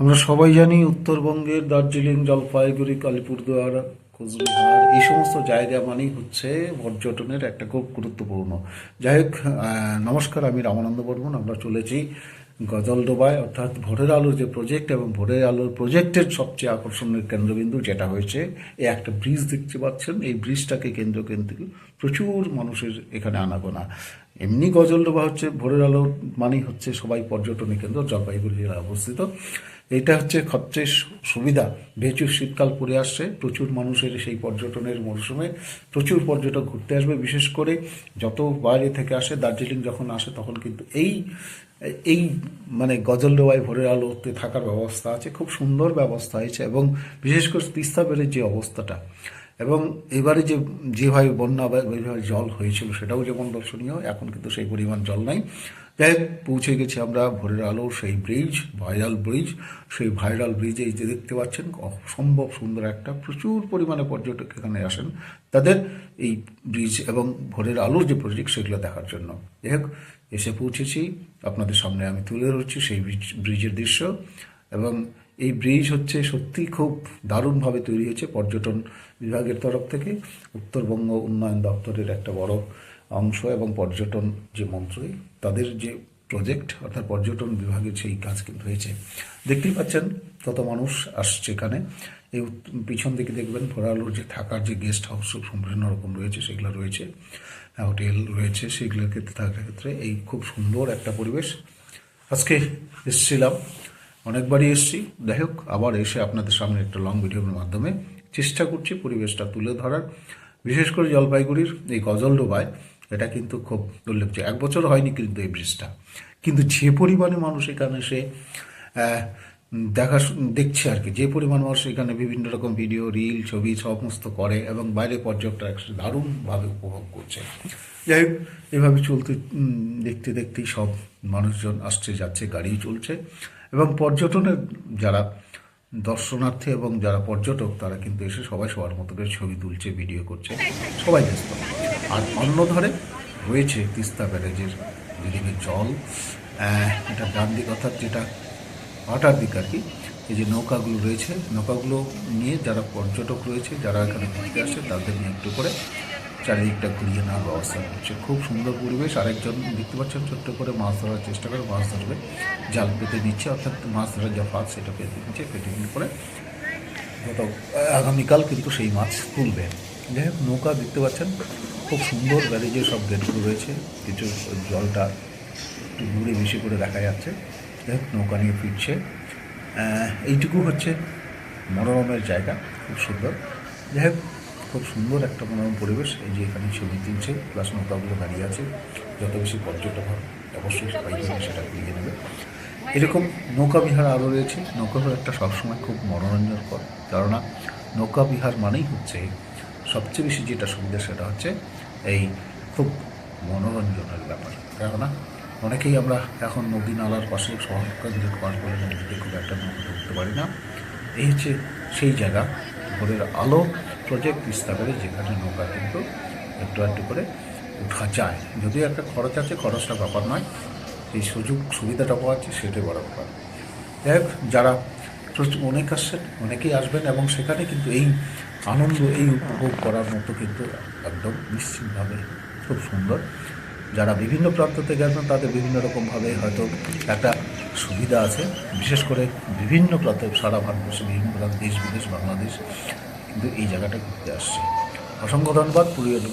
আমরা সবাই জানি উত্তরবঙ্গের দার্জিলিং, জলপাইগুড়ি, কালিপুরদুয়ার, কোচবিহার, এই সমস্ত জায়গা মানেই হচ্ছে পর্যটনের একটা খুব গুরুত্বপূর্ণ। যাই হোক নমস্কার, আমি রামানন্দ বর্মন, আমরা চলেছি গজলডোবায়। অর্থাৎ ভোরের আলোর যে প্রজেক্ট এবং ভোরের আলোর প্রজেক্টের সবচেয়ে আকর্ষণের কেন্দ্রবিন্দু যেটা হয়েছে, এই একটা ব্রিজ দেখতে পাচ্ছেন। এই ব্রিজটাকে কেন্দ্র কেন্দ্র প্রচুর মানুষের এখানে আনাগোনা। এমনি গজলডোবা হচ্ছে ভোরের আলো মানেই হচ্ছে সবাই পর্যটনের কেন্দ্র জলপাইগুড়ি জেলায় অবস্থিত। এটা হচ্ছে সবচেয়ে সুবিধা। ভেচুর শীতকাল পড়ে আসছে, প্রচুর মানুষের সেই পর্যটনের মরশুমে প্রচুর পর্যটক ঘুরতে আসবে। বিশেষ করে যত বাইরে থেকে আসে, দার্জিলিং যখন আসে, তখন কিন্তু এই এই মানে গজলডোয়ায় ভোরের আলোতে থাকার ব্যবস্থা আছে। খুব সুন্দর ব্যবস্থা হয়েছে এবং বিশেষ করে তিস্তা বেড়ের যে অবস্থাটা এবং এবারে যে, যেভাবে বন্যা বা যেভাবে জল হয়েছিল সেটাও যেমন দর্শনীয়, এখন কিন্তু সেই পরিমাণ জল নাই। যাই পৌঁছে গেছি আমরা ভোরের আলো, সেই ব্রিজ ভাইরাল ব্রিজ সেই ভাইরাল ব্রিজে এই যে দেখতে পাচ্ছেন, অসম্ভব সুন্দর একটা, প্রচুর পরিমাণে পর্যটক এখানে আসেন তাদের এই ব্রিজ এবং ভোরের আলোর যে প্রজেক্ট সেগুলো দেখার জন্য। যাই হোক, এসে পৌঁছেছি, আপনাদের সামনে আমি তুলে ধরছি সেই ব্রিজ ব্রিজের দৃশ্য এবং এই ব্রিজ হচ্ছে সত্যি খুব দারুণভাবে তৈরি হয়েছে। পর্যটন বিভাগের তরফ থেকে উত্তরবঙ্গ উন্নয়ন দপ্তরের একটা বড় অংশ এবং পর্যটন যে মন্ত্রী, তাদের যে প্রজেক্ট অর্থাৎ পর্যটন বিভাগের সেই কাজ কিন্তু হয়েছে। দেখতেই পাচ্ছেন কত মানুষ আসছে এখানে। এই পিছন দিকে দেখবেন ভোরালোর যে থাকার যে গেস্ট হাউস সম্পূর্ণ রকম রয়েছে, সেগুলো রয়েছে। হোটেল রয়েছে, সেগুলোর ক্ষেত্রে থাকার ক্ষেত্রে এই খুব সুন্দর একটা পরিবেশ। আজকে এসেছিলাম অনেকবারই এসেছি। যাই হোক, আবার এসে আপনাদের সামনে একটা লং ভিডিওর মাধ্যমে চেষ্টা করছি পরিবেশটা তুলে ধরার। বিশেষ করে জলপাইগুড়ির এই গজলডোবায় এটা কিন্তু খুব উল্লেখযোগ্য এক বছর হয়নি কিন্তু এই ব্রিজটা কিন্তু যে পরিমাণে মানুষ এখানে এসে দেখা দেখছে আর কি, যে পরিমাণ মানুষ এখানে বিভিন্ন রকম ভিডিও রিল ছবি সমস্ত করে এবং বাইরে পর্যটকরা দারুণভাবে উপভোগ করছে। যাই হোক, এভাবে চলতে দেখতে দেখতেই সব মানুষজন আসছে, যাচ্ছে গাড়ি চলছে। এবং পর্যটনের যারা দর্শনার্থী এবং যারা পর্যটক, তারা কিন্তু এসে সবাই সবার মতো করে ছবি তুলছে ভিডিও করছে। সবাই ব্যস্ত। আর অন্য ধারে রয়েছে তিস্তা ব্যারেজের যেদিকে জল এটা ডান দিক অর্থাৎ যেটা ভাটার দিক আর কি, এই যে নৌকাগুলো রয়েছে, নৌকাগুলো নিয়ে যারা পর্যটক রয়েছে, যারা এখানে ঘুরতে আসে তাদের নিয়ে একটু করে চারিদিকটা ঘুরিয়ে নেওয়ার ব্যবস্থা করছে। খুব সুন্দর পরিবেশ, আরেকজন দেখতে পাচ্ছেন ছোট্ট করে মাছ ধরার চেষ্টা করে, মাছ ধরবে। জাল পেতে নিচ্ছে, অর্থাৎ মাছ ধরার যা ফাঁস সেটা পেতে নিচ্ছে পেতে নিয়ে করে গত আগামীকাল কিন্তু সেই মাছ তুলবে। যাই হোক, নৌকা দেখতে পাচ্ছেন, খুব সুন্দর ব্যারেজে সব গেটগুলো রয়েছে, কিছু জলটা একটু দূরে বেশি করে দেখা যাচ্ছে। যাই হোক, নৌকা নিয়ে ফিরছে। এইটুকু হচ্ছে মনোরমের জায়গা, খুব সুন্দর। যাই হোক খুব সুন্দর একটা মনোরম পরিবেশ, এই যে এখানে ছবি তুলছে প্লাস নৌকাগুলো দাঁড়িয়ে আছে, যত বেশি পর্যটক হবে অবশ্যই সবাই সেটা ফিরিয়ে নেবে। এরকম নৌকা বিহার আরও রয়েছে, নৌকা বিহারটা সবসময় খুব মনোরঞ্জনকর কেননা নৌকা বিহার মানেই হচ্ছে, সবচেয়ে বেশি যেটা সুবিধা সেটা হচ্ছে এই খুব মনোরঞ্জনের ব্যাপার, কেননা অনেকেই আমরা এখন নদী নালার পাশে শহর কেন্দ্রিক পার করে নদীতে খুব একটা নৌকা ঢুকতে পারি না, এই হচ্ছে সেই জায়গা, ভোরের আলো প্রজেক্ট বিস্তারে যেখানে নৌকা কিন্তু একটু একটু করে উঠা যায়। যদিও একটা খরচ আছে, খরচটা ব্যাপার নয়। এই সুযোগ সুবিধাটা পাওয়া যাচ্ছে, সেটাই বড় ব্যাপার। হোক, যারা অনেক আসছেন, অনেকেই আসবেন এবং সেখানে কিন্তু এই আনন্দ, এই উপভোগ করার মতো কিন্তু একদম নিশ্চিতভাবে খুব সুন্দর। যারা বিভিন্ন প্রান্ত থেকে আসবেন, তাদের বিভিন্ন রকমভাবে হয়তো একটা সুবিধা আছে। বিশেষ করে বিভিন্ন প্রান্তে, সারা ভারতবর্ষে, বিভিন্ন প্রান্ত, দেশ বিদেশ, বাংলাদেশ কিন্তু এই জায়গাটা ঘুরতে আসছে। অসংখ্য ধন্যবাদ পুরীর